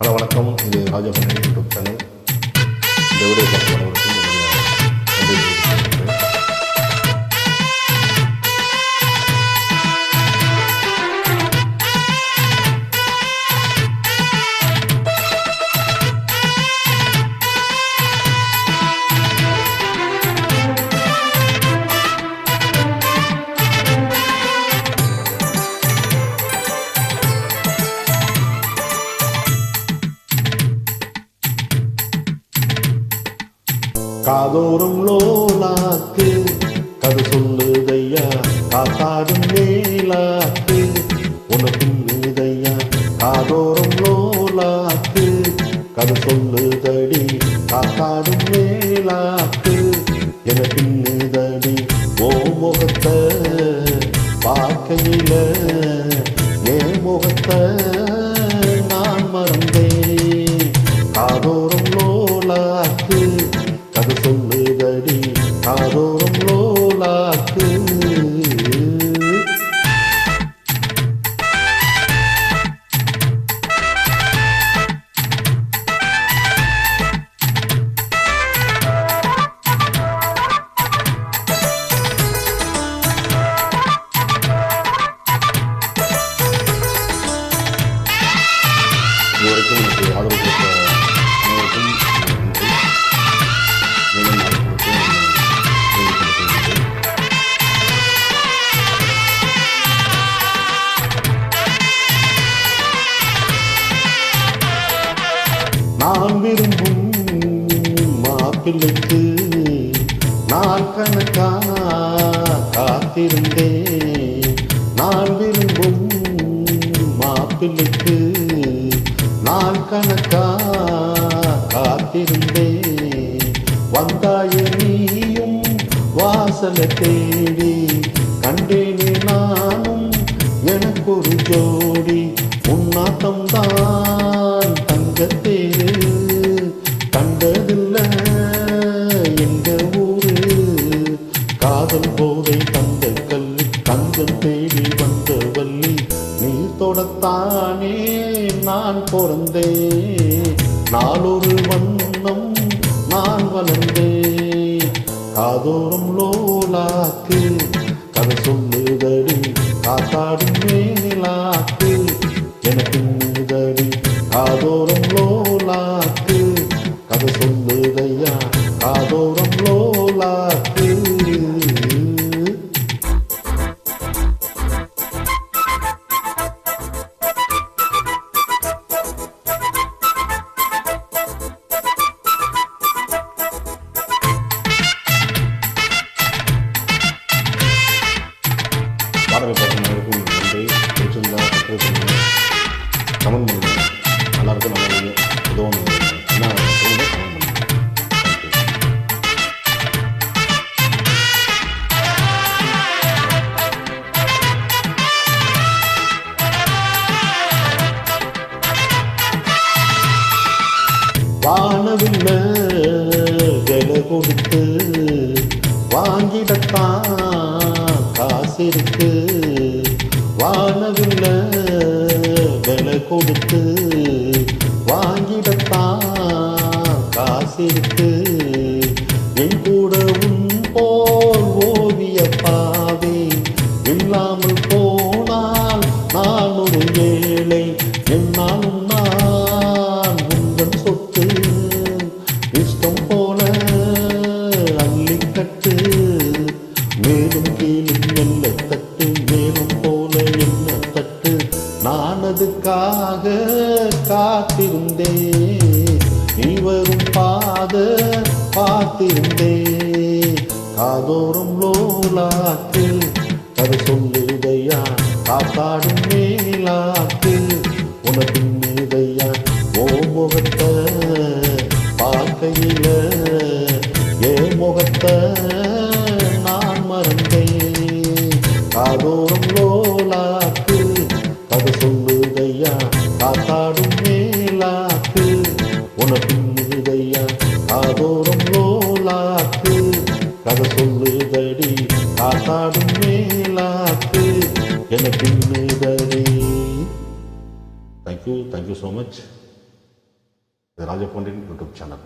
Hello வணக்கம். இது ராஜா பண்ணி யூடியூப் சேனல். இந்த வீடியோ பார்க்க காதோறும் லோலாக்கு கது சொல்லுதையா காத்தாடும் மேலாக்கு. உனக்கு மீதையா காதோறும் லோலாக்கு கது சொல்லுதடி காத்தாடும் மேலாக்கு. எனக்கு பின்னுதடி ஓ முகத்தை பார்க்கையில் ஏ முகத்தை காதோறும் நான் விரும்பும் மாப்பிள்ளைக்கு நான் கணக்கா காத்திருந்தேன். நான் விரும்பும் மாப்பிள்ளைக்கு நான் கணக்கா காத்திருந்தேன். வந்தாயே நீயும் வாசல தேடி கண்டேனே நானும். எனக்கு ஒரு ஜோடி உன்னாட்டம் தான் காதல் போதை தந்த கல்லு தங்கம் தேடி வந்த வள்ளி நீ தொடத்தானே நான் பிறந்தே நாளொரு வானவில்ல விலை கொடுத்து வாங்கிடத்தான் காசு இருக்கு. வானவில்ல விலை கொடுத்து வாங்கிடத்தான் காசு இருக்கு. நான் காத்திருந்தே நீ வரும் பாத பார்த்திருந்தே காதோறும் லோலாத்தில் அது சொல்லுதையா காத்தாடும் மேலாத்தில் உனக்கு மீதையா ஓ முகத்தை பார்க்கையில ஏ முகத்தை நான் மறந்தேன். காதோறும் லோலா காதோறும் லோலாக்கு கதை சொல்லுதடி காத்தாடும் மேலாக்கு என பின்னுதடி thank you thank you so much Rajapandian YouTube channel.